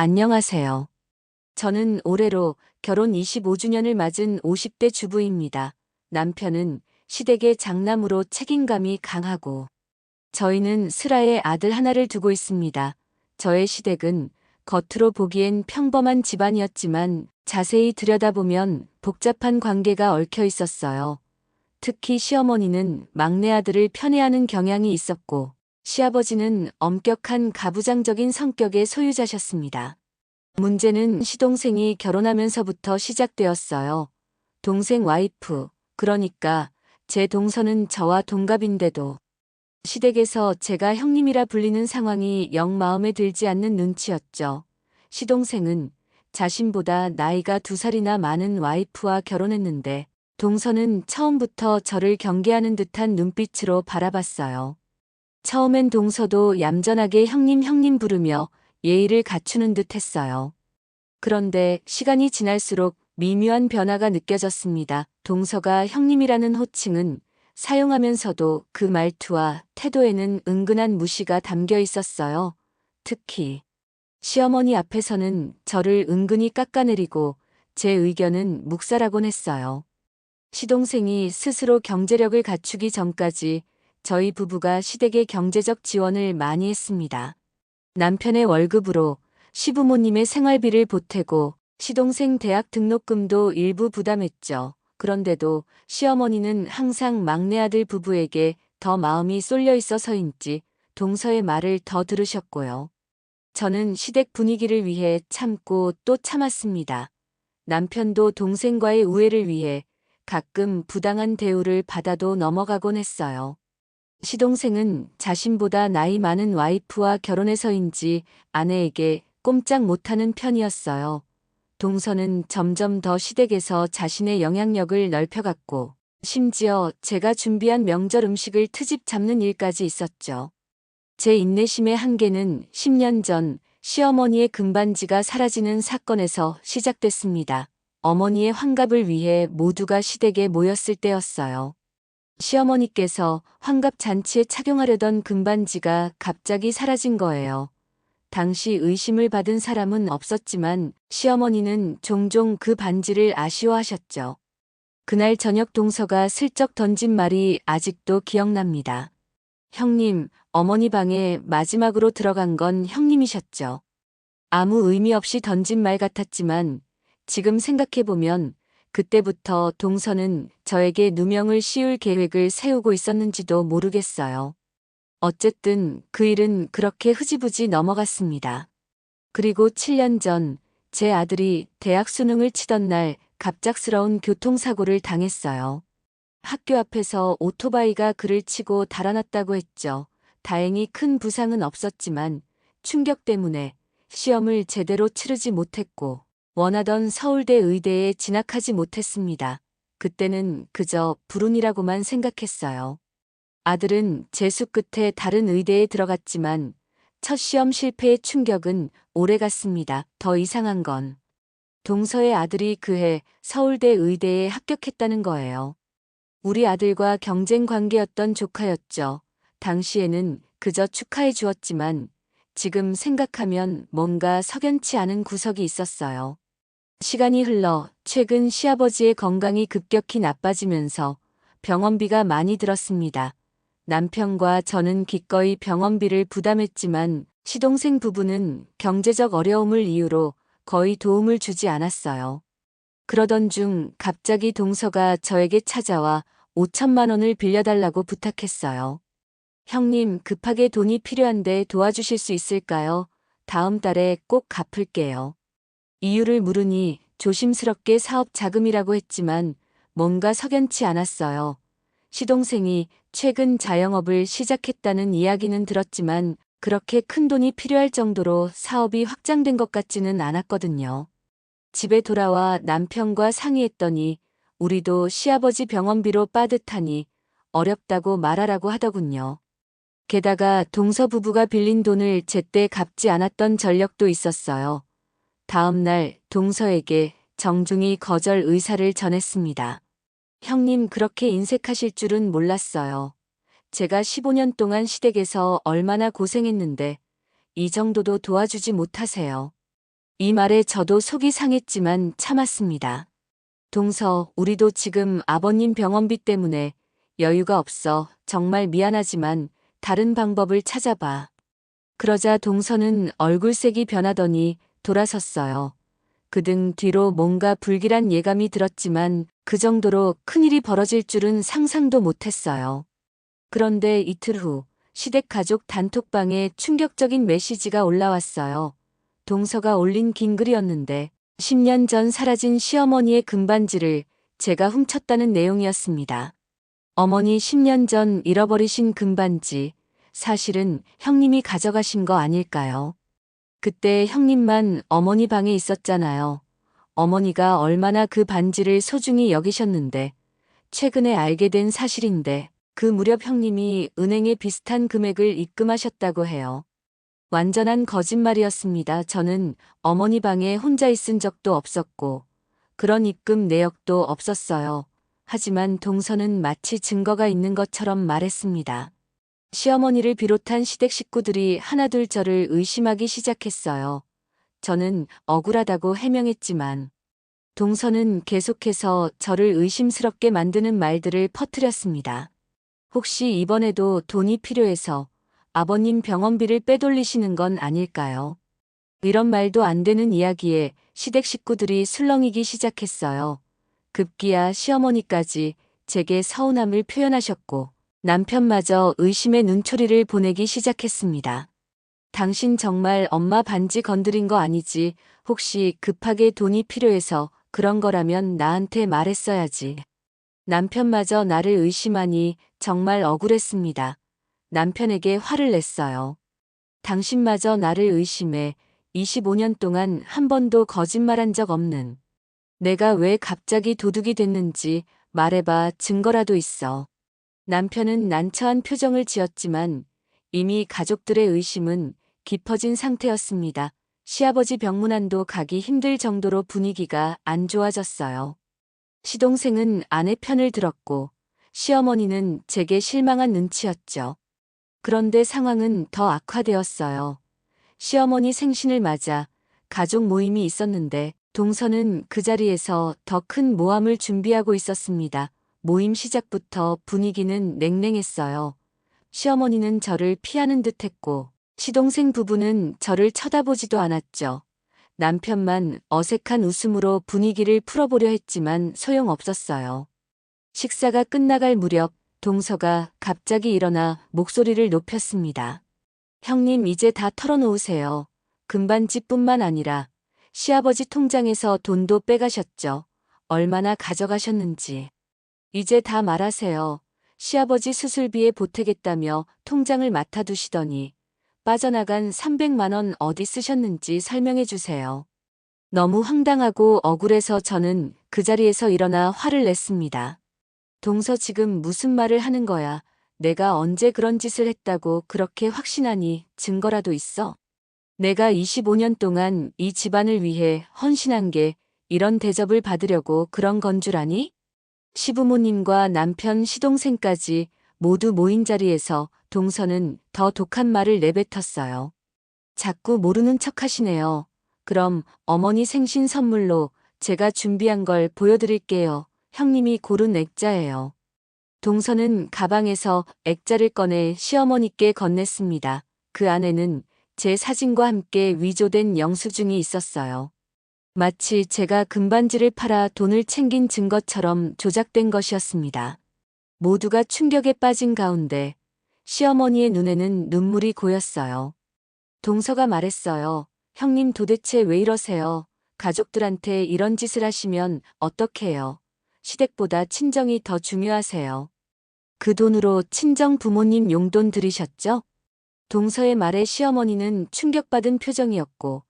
안녕하세요. 저는 올해로 결혼 25주년을 맞은 50대 주부입니다. 남편은 시댁의 장남으로 책임감이 강하고 저희는 슬아의 아들 하나를 두고 있습니다. 저의 시댁은 겉으로 보기엔 평범한 집안이었지만 자세히 들여다보면 복잡한 관계가 얽혀 있었어요. 특히 시어머니는 막내 아들을 편애하는 경향이 있었고 시아버지는 엄격한 가부장적인 성격의 소유자셨습니다. 문제는 시동생이 결혼하면서부터 시작되었어요. 동생 와이프, 그러니까 제 동서는 저와 동갑인데도 시댁에서 제가 형님이라 불리는 상황이 영 마음에 들지 않는 눈치였죠. 시동생은 자신보다 나이가 두 살이나 많은 와이프와 결혼했는데 동서는 처음부터 저를 경계하는 듯한 눈빛으로 바라봤어요. 처음엔 동서도 얌전하게 형님 형님 부르며 예의를 갖추는 듯 했어요. 그런데 시간이 지날수록 미묘한 변화가 느껴졌습니다. 동서가 형님이라는 호칭은 사용하면서도 그 말투와 태도에는 은근한 무시가 담겨 있었어요. 특히 시어머니 앞에서는 저를 은근히 깎아내리고 제 의견은 묵살하곤 했어요. 시동생이 스스로 경제력을 갖추기 전까지 저희 부부가 시댁의 경제적 지원을 많이 했습니다. 남편의 월급으로 시부모님의 생활비를 보태고 시동생 대학 등록금도 일부 부담했죠. 그런데도 시어머니는 항상 막내 아들 부부에게 더 마음이 쏠려 있어서인지 동서의 말을 더 들으셨고요. 저는 시댁 분위기를 위해 참고 또 참았습니다. 남편도 동생과의 우애를 위해 가끔 부당한 대우를 받아도 넘어가곤 했어요. 시동생은 자신보다 나이 많은 와이프와 결혼해서인지 아내에게 꼼짝 못하는 편이었어요. 동서는 점점 더 시댁에서 자신의 영향력을 넓혀갔고, 심지어 제가 준비한 명절 음식을 트집 잡는 일까지 있었죠. 제 인내심의 한계는 10년 전 시어머니의 금반지가 사라지는 사건에서 시작됐습니다. 어머니의 환갑을 위해 모두가 시댁에 모였을 때였어요. 시어머니께서 환갑 잔치에 착용하려던 금반지가 갑자기 사라진 거예요. 당시 의심을 받은 사람은 없었지만 시어머니는 종종 그 반지를 아쉬워하셨죠. 그날 저녁 동서가 슬쩍 던진 말이 아직도 기억납니다. 형님, 어머니 방에 마지막으로 들어간 건 형님이셨죠. 아무 의미 없이 던진 말 같았지만 지금 생각해보면 그때부터 동서는 저에게 누명을 씌울 계획을 세우고 있었는지도 모르겠어요. 어쨌든 그 일은 그렇게 흐지부지 넘어갔습니다. 그리고 7년 전 제 아들이 대학 수능을 치던 날 갑작스러운 교통사고를 당했어요. 학교 앞에서 오토바이가 그를 치고 달아났다고 했죠. 다행히 큰 부상은 없었지만 충격 때문에 시험을 제대로 치르지 못했고 원하던 서울대 의대에 진학하지 못했습니다. 그때는 그저 불운이라고만 생각했어요. 아들은 재수 끝에 다른 의대에 들어갔지만 첫 시험 실패의 충격은 오래 갔습니다. 더 이상한 건 동서의 아들이 그해 서울대 의대에 합격했다는 거예요. 우리 아들과 경쟁 관계였던 조카였죠. 당시에는 그저 축하해 주었지만 지금 생각하면 뭔가 석연치 않은 구석이 있었어요. 시간이 흘러 최근 시아버지의 건강이 급격히 나빠지면서 병원비가 많이 들었습니다. 남편과 저는 기꺼이 병원비를 부담했지만 시동생 부부는 경제적 어려움을 이유로 거의 도움을 주지 않았어요. 그러던 중 갑자기 동서가 저에게 찾아와 5천만 원을 빌려달라고 부탁했어요. 형님, 급하게 돈이 필요한데 도와주실 수 있을까요? 다음 달에 꼭 갚을게요. 이유를 물으니 조심스럽게 사업 자금이라고 했지만 뭔가 석연치 않았어요. 시동생이 최근 자영업을 시작했다는 이야기는 들었지만 그렇게 큰 돈이 필요할 정도로 사업이 확장된 것 같지는 않았거든요. 집에 돌아와 남편과 상의했더니 우리도 시아버지 병원비로 빠듯하니 어렵다고 말하라고 하더군요. 게다가 동서 부부가 빌린 돈을 제때 갚지 않았던 전력도 있었어요. 다음 날 동서에게 정중히 거절 의사를 전했습니다. 형님 그렇게 인색하실 줄은 몰랐어요. 제가 15년 동안 시댁에서 얼마나 고생했는데 이 정도도 도와주지 못하세요. 이 말에 저도 속이 상했지만 참았습니다. 동서, 우리도 지금 아버님 병원비 때문에 여유가 없어 정말 미안하지만 다른 방법을 찾아봐. 그러자 동서는 얼굴색이 변하더니 돌아섰어요. 그 등 뒤로 뭔가 불길한 예감이 들었지만 그 정도로 큰일이 벌어질 줄은 상상도 못했어요. 그런데 이틀 후 시댁 가족 단톡방에 충격적인 메시지가 올라왔어요. 동서가 올린 긴 글이었는데 10년 전 사라진 시어머니의 금반지를 제가 훔쳤다는 내용이었습니다. 어머니 10년 전 잃어버리신 금반지, 사실은 형님이 가져가신 거 아닐까요? 그때 형님만 어머니 방에 있었잖아요. 어머니가 얼마나 그 반지를 소중히 여기셨는데, 최근에 알게 된 사실인데, 그 무렵 형님이 은행에 비슷한 금액을 입금하셨다고 해요. 완전한 거짓말이었습니다. 저는 어머니 방에 혼자 있은 적도 없었고, 그런 입금 내역도 없었어요. 하지만 동서는 마치 증거가 있는 것처럼 말했습니다. 시어머니를 비롯한 시댁 식구들이 하나둘 저를 의심하기 시작했어요. 저는 억울하다고 해명했지만, 동서는 계속해서 저를 의심스럽게 만드는 말들을 퍼뜨렸습니다. 혹시 이번에도 돈이 필요해서 아버님 병원비를 빼돌리시는 건 아닐까요? 이런 말도 안 되는 이야기에 시댁 식구들이 술렁이기 시작했어요. 급기야 시어머니까지 제게 서운함을 표현하셨고 남편마저 의심의 눈초리를 보내기 시작했습니다. 당신 정말 엄마 반지 건드린 거 아니지 혹시 급하게 돈이 필요해서 그런 거라면 나한테 말했어야지. 남편마저 나를 의심하니 정말 억울했습니다. 남편에게 화를 냈어요. 당신마저 나를 의심해 25년 동안 한 번도 거짓말한 적 없는 내가 왜 갑자기 도둑이 됐는지 말해봐 증거라도 있어. 남편은 난처한 표정을 지었지만 이미 가족들의 의심은 깊어진 상태였습니다. 시아버지 병문안도 가기 힘들 정도로 분위기가 안 좋아졌어요. 시동생은 아내 편을 들었고 시어머니는 제게 실망한 눈치였죠. 그런데 상황은 더 악화되었어요. 시어머니 생신을 맞아 가족 모임이 있었는데 동서는 그 자리에서 더 큰 모함을 준비하고 있었습니다. 모임 시작부터 분위기는 냉랭했어요. 시어머니는 저를 피하는 듯 했고 시동생 부부는 저를 쳐다보지도 않았죠. 남편만 어색한 웃음으로 분위기를 풀어보려 했지만 소용없었어요. 식사가 끝나갈 무렵 동서가 갑자기 일어나 목소리를 높였습니다. 형님 이제 다 털어놓으세요. 금반지뿐만 아니라 시아버지 통장에서 돈도 빼가셨죠. 얼마나 가져가셨는지. 이제 다 말하세요. 시아버지 수술비에 보태겠다며 통장을 맡아두시더니 빠져나간 300만 원 어디 쓰셨는지 설명해 주세요. 너무 황당하고 억울해서 저는 그 자리에서 일어나 화를 냈습니다. 동서 지금 무슨 말을 하는 거야. 내가 언제 그런 짓을 했다고 그렇게 확신하니 증거라도 있어? 내가 25년 동안 이 집안을 위해 헌신한 게 이런 대접을 받으려고 그런 건 줄 아니? 시부모님과 남편 시동생까지 모두 모인 자리에서 동서는 더 독한 말을 내뱉었어요. 자꾸 모르는 척 하시네요. 그럼 어머니 생신 선물로 제가 준비한 걸 보여드릴게요. 형님이 고른 액자예요. 동서는 가방에서 액자를 꺼내 시어머니께 건넸습니다. 그 안에는 제 사진과 함께 위조된 영수증이 있었어요. 마치 제가 금반지를 팔아 돈을 챙긴 증거처럼 조작된 것이었습니다. 모두가 충격에 빠진 가운데 시어머니의 눈에는 눈물이 고였어요. 동서가 말했어요. 형님 도대체 왜 이러세요? 가족들한테 이런 짓을 하시면 어떡해요? 시댁보다 친정이 더 중요하세요. 그 돈으로 친정 부모님 용돈 들이셨죠? 동서의 말에 시어머니는 충격받은 표정이었고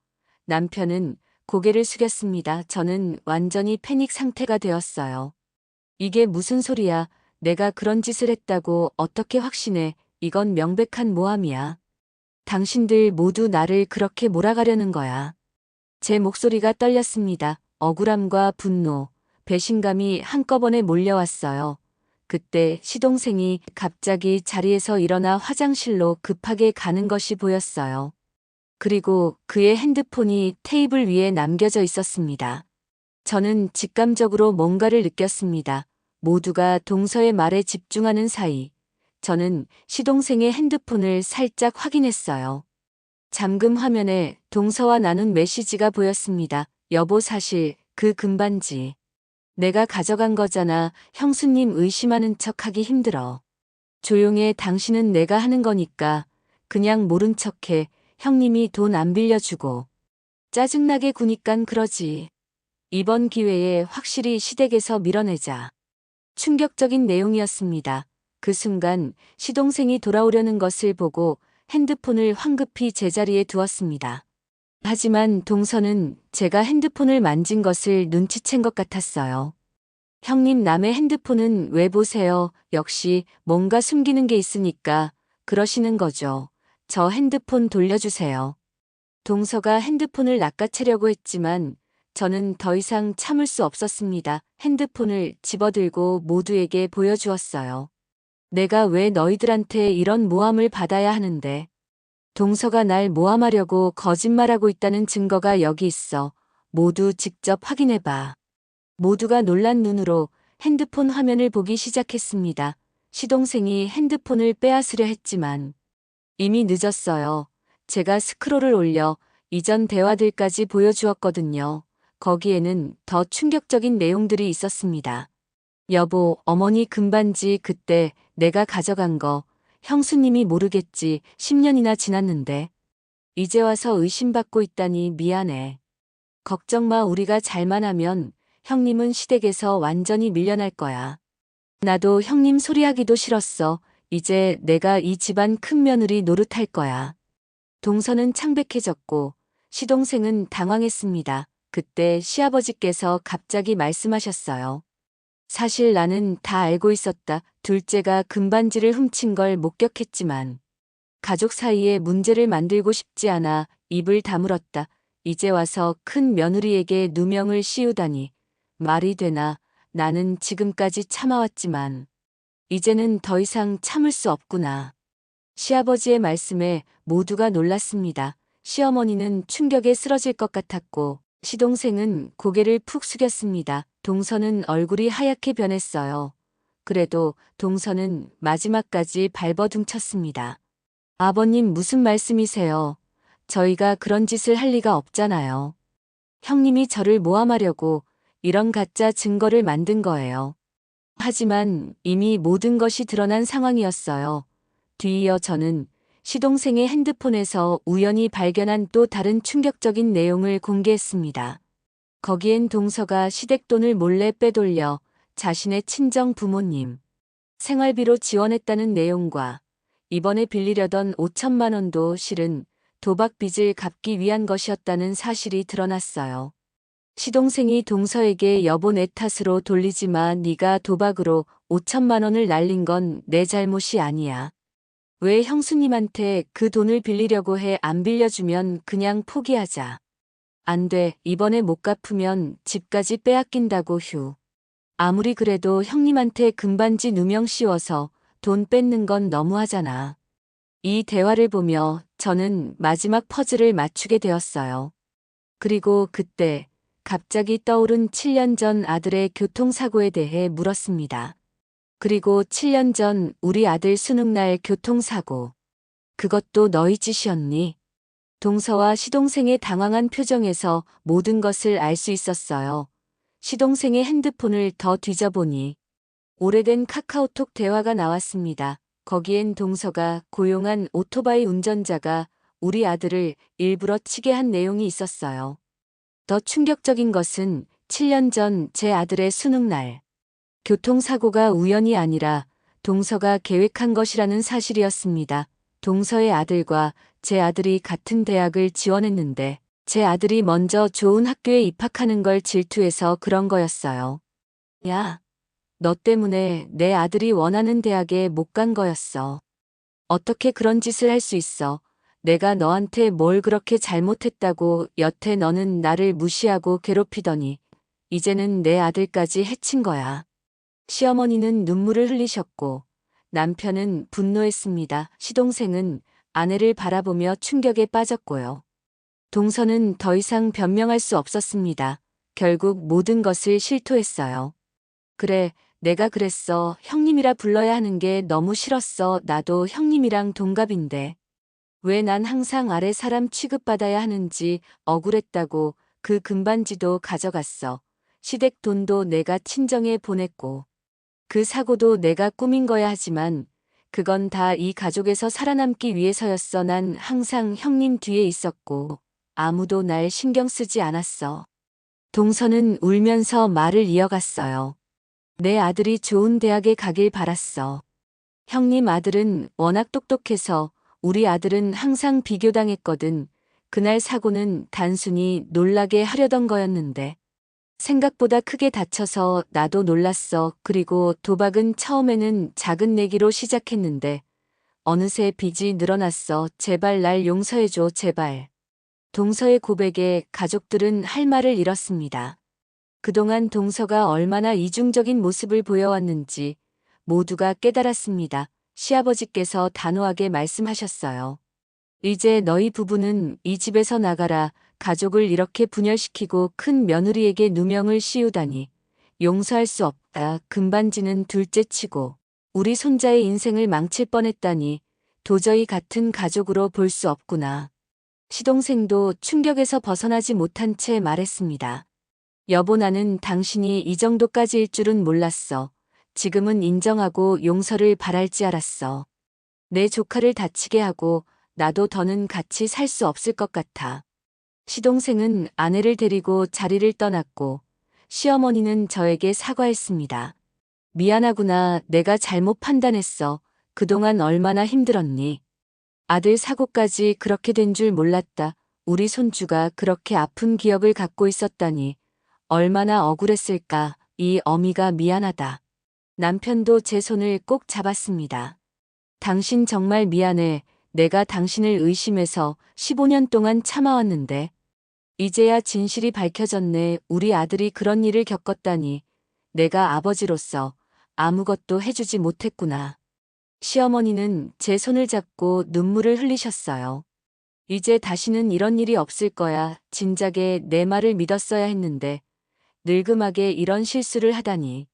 남편은 고개를 숙였습니다. 저는 완전히 패닉 상태가 되었어요. 이게 무슨 소리야. 내가 그런 짓을 했다고 어떻게 확신해. 이건 명백한 모함이야. 당신들 모두 나를 그렇게 몰아가려는 거야. 제 목소리가 떨렸습니다. 억울함과 분노, 배신감이 한꺼번에 몰려왔어요. 그때 시동생이 갑자기 자리에서 일어나 화장실로 급하게 가는 것이 보였어요. 그리고 그의 핸드폰이 테이블 위에 남겨져 있었습니다. 저는 직감적으로 뭔가를 느꼈습니다. 모두가 동서의 말에 집중하는 사이, 저는 시동생의 핸드폰을 살짝 확인했어요. 잠금 화면에 동서와 나눈 메시지가 보였습니다. 여보 사실 그 금반지. 내가 가져간 거잖아. 형수님 의심하는 척 하기 힘들어. 조용해 당신은 내가 하는 거니까 그냥 모른 척해 형님이 돈 안 빌려주고. 짜증나게 구니깐 그러지. 이번 기회에 확실히 시댁에서 밀어내자. 충격적인 내용이었습니다. 그 순간 시동생이 돌아오려는 것을 보고 핸드폰을 황급히 제자리에 두었습니다. 하지만 동서는 제가 핸드폰을 만진 것을 눈치챈 것 같았어요. 형님 남의 핸드폰은 왜 보세요? 역시 뭔가 숨기는 게 있으니까 그러시는 거죠. 저 핸드폰 돌려주세요. 동서가 핸드폰을 낚아채려고 했지만 저는 더 이상 참을 수 없었습니다. 핸드폰을 집어들고 모두에게 보여주었어요. 내가 왜 너희들한테 이런 모함을 받아야 하는데. 동서가 날 모함하려고 거짓말하고 있다는 증거가 여기 있어. 모두 직접 확인해봐. 모두가 놀란 눈으로 핸드폰 화면을 보기 시작했습니다. 시동생이 핸드폰을 빼앗으려 했지만 이미 늦었어요. 제가 스크롤을 올려 이전 대화들까지 보여주었거든요. 거기에는 더 충격적인 내용들이 있었습니다. 여보, 어머니 금반지 그때 내가 가져간 거 형수님이 모르겠지 10년이나 지났는데 이제 와서 의심받고 있다니 미안해. 걱정 마 우리가 잘만 하면 형님은 시댁에서 완전히 밀려날 거야. 나도 형님 소리하기도 싫었어. 이제 내가 이 집안 큰 며느리 노릇할 거야. 동서는 창백해졌고 시동생은 당황했습니다. 그때 시아버지께서 갑자기 말씀하셨어요. 사실 나는 다 알고 있었다. 둘째가 금반지를 훔친 걸 목격했지만 가족 사이에 문제를 만들고 싶지 않아 입을 다물었다. 이제 와서 큰 며느리에게 누명을 씌우다니 말이 되나 나는 지금까지 참아왔지만 이제는 더 이상 참을 수 없구나. 시아버지의 말씀에 모두가 놀랐습니다. 시어머니는 충격에 쓰러질 것 같았고 시동생은 고개를 푹 숙였습니다. 동서는 얼굴이 하얗게 변했어요. 그래도 동서는 마지막까지 발버둥 쳤습니다. 아버님 무슨 말씀이세요? 저희가 그런 짓을 할 리가 없잖아요. 형님이 저를 모함하려고 이런 가짜 증거를 만든 거예요. 하지만 이미 모든 것이 드러난 상황이었어요. 뒤이어 저는 시동생의 핸드폰에서 우연히 발견한 또 다른 충격적인 내용을 공개했습니다. 거기엔 동서가 시댁돈을 몰래 빼돌려 자신의 친정 부모님 생활비로 지원했다는 내용과 이번에 빌리려던 5천만 원도 실은 도박 빚을 갚기 위한 것이었다는 사실이 드러났어요. 시동생이 동서에게 여보 내 탓으로 돌리지 마 네가 도박으로 5천만 원을 날린 건 내 잘못이 아니야. 왜 형수님한테 그 돈을 빌리려고 해 안 빌려주면 그냥 포기하자. 안 돼, 이번에 못 갚으면 집까지 빼앗긴다고 휴. 아무리 그래도 형님한테 금반지 누명 씌워서 돈 뺏는 건 너무하잖아. 이 대화를 보며 저는 마지막 퍼즐을 맞추게 되었어요. 그리고 그때 갑자기 떠오른 7년 전 아들의 교통사고에 대해 물었습니다. 그리고 7년 전 우리 아들 수능날 교통사고. 그것도 너희 짓이었니? 동서와 시동생의 당황한 표정에서 모든 것을 알 수 있었어요. 시동생의 핸드폰을 더 뒤져보니 오래된 카카오톡 대화가 나왔습니다. 거기엔 동서가 고용한 오토바이 운전자가 우리 아들을 일부러 치게 한 내용이 있었어요. 더 충격적인 것은 7년 전 제 아들의 수능날 교통사고가 우연이 아니라 동서가 계획한 것이라는 사실이었습니다. 동서의 아들과 제 아들이 같은 대학을 지원했는데 제 아들이 먼저 좋은 학교에 입학하는 걸 질투해서 그런 거였어요. 야, 너 때문에 내 아들이 원하는 대학에 못 간 거였어. 어떻게 그런 짓을 할 수 있어? 내가 너한테 뭘 그렇게 잘못했다고 여태 너는 나를 무시하고 괴롭히더니 이제는 내 아들까지 해친 거야. 시어머니는 눈물을 흘리셨고 남편은 분노했습니다. 시동생은 아내를 바라보며 충격에 빠졌고요. 동서는 더 이상 변명할 수 없었습니다. 결국 모든 것을 실토했어요. 그래, 내가 그랬어. 형님이라 불러야 하는 게 너무 싫었어. 나도 형님이랑 동갑인데. 왜 난 항상 아래 사람 취급받아야 하는지 억울했다고 그 금반지도 가져갔어. 시댁 돈도 내가 친정에 보냈고. 그 사고도 내가 꾸민 거야 하지만 그건 다 이 가족에서 살아남기 위해서였어. 난 항상 형님 뒤에 있었고 아무도 날 신경 쓰지 않았어. 동서는 울면서 말을 이어갔어요. 내 아들이 좋은 대학에 가길 바랐어. 형님 아들은 워낙 똑똑해서 우리 아들은 항상 비교당했거든. 그날 사고는 단순히 놀라게 하려던 거였는데. 생각보다 크게 다쳐서 나도 놀랐어. 그리고 도박은 처음에는 작은 내기로 시작했는데 어느새 빚이 늘어났어. 제발 날 용서해줘, 제발. 동서의 고백에 가족들은 할 말을 잃었습니다. 그동안 동서가 얼마나 이중적인 모습을 보여왔는지 모두가 깨달았습니다. 시아버지께서 단호하게 말씀하셨어요. 이제 너희 부부는 이 집에서 나가라. 가족을 이렇게 분열시키고 큰 며느리에게 누명을 씌우다니. 용서할 수 없다. 금반지는 둘째 치고 우리 손자의 인생을 망칠 뻔했다니. 도저히 같은 가족으로 볼 수 없구나. 시동생도 충격에서 벗어나지 못한 채 말했습니다. 여보 나는 당신이 이 정도까지일 줄은 몰랐어. 지금은 인정하고 용서를 바랄지 알았어. 내 조카를 다치게 하고 나도 더는 같이 살 수 없을 것 같아. 시동생은 아내를 데리고 자리를 떠났고 시어머니는 저에게 사과했습니다. 미안하구나. 내가 잘못 판단했어. 그동안 얼마나 힘들었니? 아들 사고까지 그렇게 된 줄 몰랐다. 우리 손주가 그렇게 아픈 기억을 갖고 있었다니. 얼마나 억울했을까. 이 어미가 미안하다. 남편도 제 손을 꼭 잡았습니다. 당신 정말 미안해. 내가 당신을 의심해서 15년 동안 참아왔는데. 이제야 진실이 밝혀졌네. 우리 아들이 그런 일을 겪었다니. 내가 아버지로서 아무것도 해주지 못했구나. 시어머니는 제 손을 잡고 눈물을 흘리셨어요. 이제 다시는 이런 일이 없을 거야. 진작에 내 말을 믿었어야 했는데. 늙음하게 이런 실수를 하다니.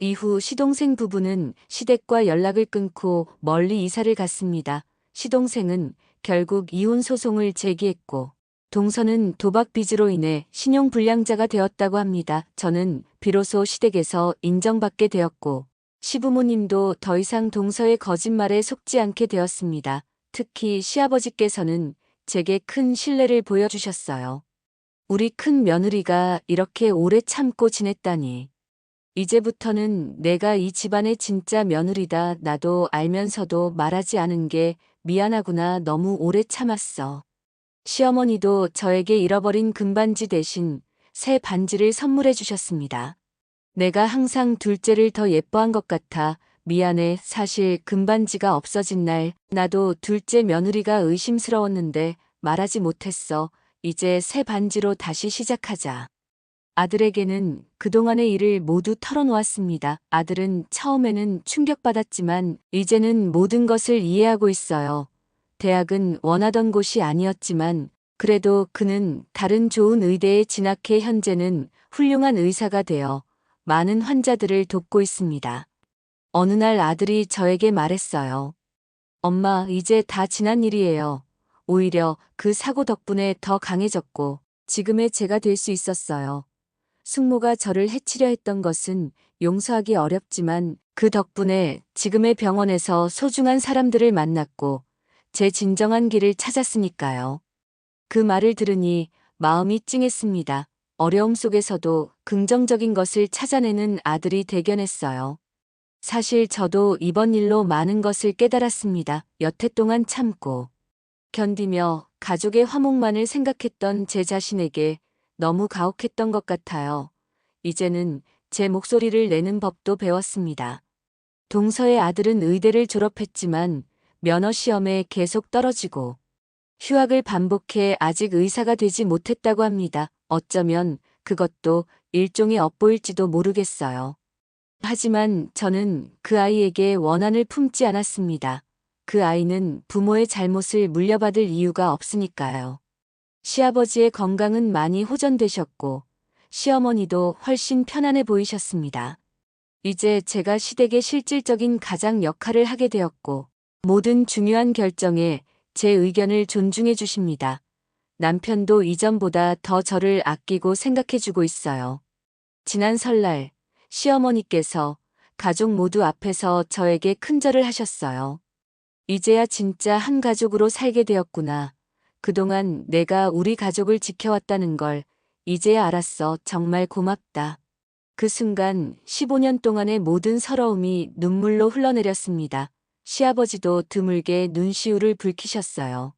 이후 시동생 부부는 시댁과 연락을 끊고 멀리 이사를 갔습니다. 시동생은 결국 이혼 소송을 제기했고, 동서는 도박 빚으로 인해 신용 불량자가 되었다고 합니다. 저는 비로소 시댁에서 인정받게 되었고, 시부모님도 더 이상 동서의 거짓말에 속지 않게 되었습니다. 특히 시아버지께서는 제게 큰 신뢰를 보여주셨어요. 우리 큰 며느리가 이렇게 오래 참고 지냈다니. 이제부터는 내가 이 집안의 진짜 며느리다. 나도 알면서도 말하지 않은 게 미안하구나. 너무 오래 참았어. 시어머니도 저에게 잃어버린 금반지 대신 새 반지를 선물해 주셨습니다. 내가 항상 둘째를 더 예뻐한 것 같아 미안해. 사실 금반지가 없어진 날 나도 둘째 며느리가 의심스러웠는데 말하지 못했어. 이제 새 반지로 다시 시작하자. 아들에게는 그동안의 일을 모두 털어놓았습니다. 아들은 처음에는 충격받았지만 이제는 모든 것을 이해하고 있어요. 대학은 원하던 곳이 아니었지만 그래도 그는 다른 좋은 의대에 진학해 현재는 훌륭한 의사가 되어 많은 환자들을 돕고 있습니다. 어느 날 아들이 저에게 말했어요. 엄마, 이제 다 지난 일이에요. 오히려 그 사고 덕분에 더 강해졌고 지금의 제가 될 수 있었어요. 숙모가 저를 해치려 했던 것은 용서하기 어렵지만 그 덕분에 지금의 병원에서 소중한 사람들을 만났고 제 진정한 길을 찾았으니까요. 그 말을 들으니 마음이 찡했습니다. 어려움 속에서도 긍정적인 것을 찾아내는 아들이 대견했어요. 사실 저도 이번 일로 많은 것을 깨달았습니다. 여태 동안 참고 견디며 가족의 화목만을 생각했던 제 자신에게 너무 가혹했던 것 같아요. 이제는 제 목소리를 내는 법도 배웠습니다. 동서의 아들은 의대를 졸업했지만 면허 시험에 계속 떨어지고 휴학을 반복해 아직 의사가 되지 못했다고 합니다. 어쩌면 그것도 일종의 업보일지도 모르겠어요. 하지만 저는 그 아이에게 원한을 품지 않았습니다. 그 아이는 부모의 잘못을 물려받을 이유가 없으니까요. 시아버지의 건강은 많이 호전되셨고 시어머니도 훨씬 편안해 보이셨습니다. 이제 제가 시댁의 실질적인 가장 역할을 하게 되었고 모든 중요한 결정에 제 의견을 존중해 주십니다. 남편도 이전보다 더 저를 아끼고 생각해 주고 있어요. 지난 설날 시어머니께서 가족 모두 앞에서 저에게 큰절을 하셨어요. 이제야 진짜 한 가족으로 살게 되었구나. 그동안 내가 우리 가족을 지켜왔다는 걸 이제야 알았어. 정말 고맙다. 그 순간 15년 동안의 모든 서러움이 눈물로 흘러내렸습니다. 시아버지도 드물게 눈시울을 붉히셨어요.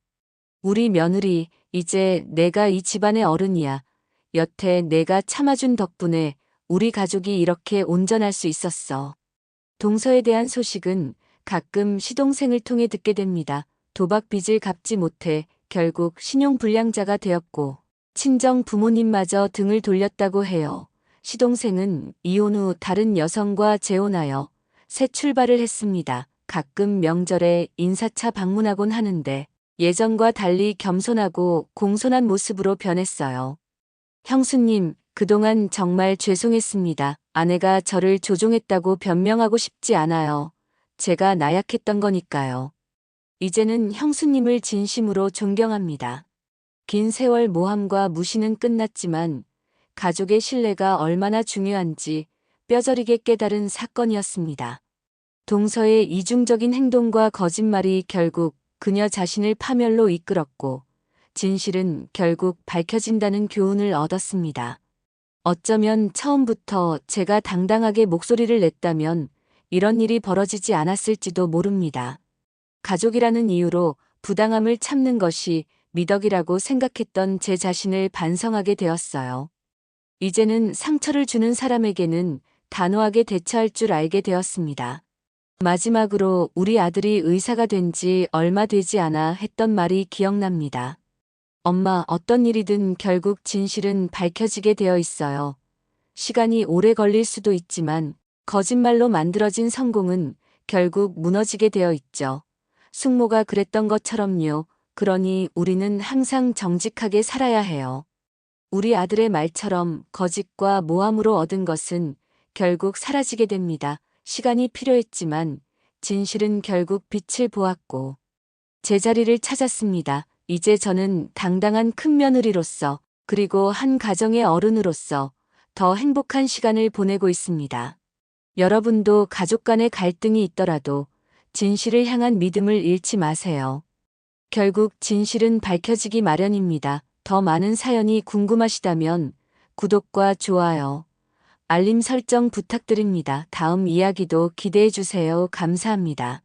우리 며느리, 이제 내가 이 집안의 어른이야. 여태 내가 참아준 덕분에 우리 가족이 이렇게 온전할 수 있었어. 동서에 대한 소식은 가끔 시동생을 통해 듣게 됩니다. 도박 빚을 갚지 못해 결국 신용불량자가 되었고 친정 부모님마저 등을 돌렸다고 해요. 시동생은 이혼 후 다른 여성과 재혼하여 새 출발을 했습니다. 가끔 명절에 인사차 방문하곤 하는데 예전과 달리 겸손하고 공손한 모습으로 변했어요. 형수님, 그동안 정말 죄송했습니다. 아내가 저를 조종했다고 변명하고 싶지 않아요. 제가 나약했던 거니까요. 이제는 형수님을 진심으로 존경합니다. 긴 세월 모함과 무시는 끝났지만 가족의 신뢰가 얼마나 중요한지 뼈저리게 깨달은 사건이었습니다. 동서의 이중적인 행동과 거짓말이 결국 그녀 자신을 파멸로 이끌었고 진실은 결국 밝혀진다는 교훈을 얻었습니다. 어쩌면 처음부터 제가 당당하게 목소리를 냈다면 이런 일이 벌어지지 않았을지도 모릅니다. 가족이라는 이유로 부당함을 참는 것이 미덕이라고 생각했던 제 자신을 반성하게 되었어요. 이제는 상처를 주는 사람에게는 단호하게 대처할 줄 알게 되었습니다. 마지막으로 우리 아들이 의사가 된 지 얼마 되지 않아 했던 말이 기억납니다. 엄마, 어떤 일이든 결국 진실은 밝혀지게 되어 있어요. 시간이 오래 걸릴 수도 있지만 거짓말로 만들어진 성공은 결국 무너지게 되어 있죠. 숙모가 그랬던 것처럼요. 그러니 우리는 항상 정직하게 살아야 해요. 우리 아들의 말처럼 거짓과 모함으로 얻은 것은 결국 사라지게 됩니다. 시간이 필요했지만 진실은 결국 빛을 보았고 제자리를 찾았습니다. 이제 저는 당당한 큰 며느리로서 그리고 한 가정의 어른으로서 더 행복한 시간을 보내고 있습니다. 여러분도 가족 간의 갈등이 있더라도 진실을 향한 믿음을 잃지 마세요. 결국 진실은 밝혀지기 마련입니다. 더 많은 사연이 궁금하시다면 구독과 좋아요, 알림 설정 부탁드립니다. 다음 이야기도 기대해 주세요. 감사합니다.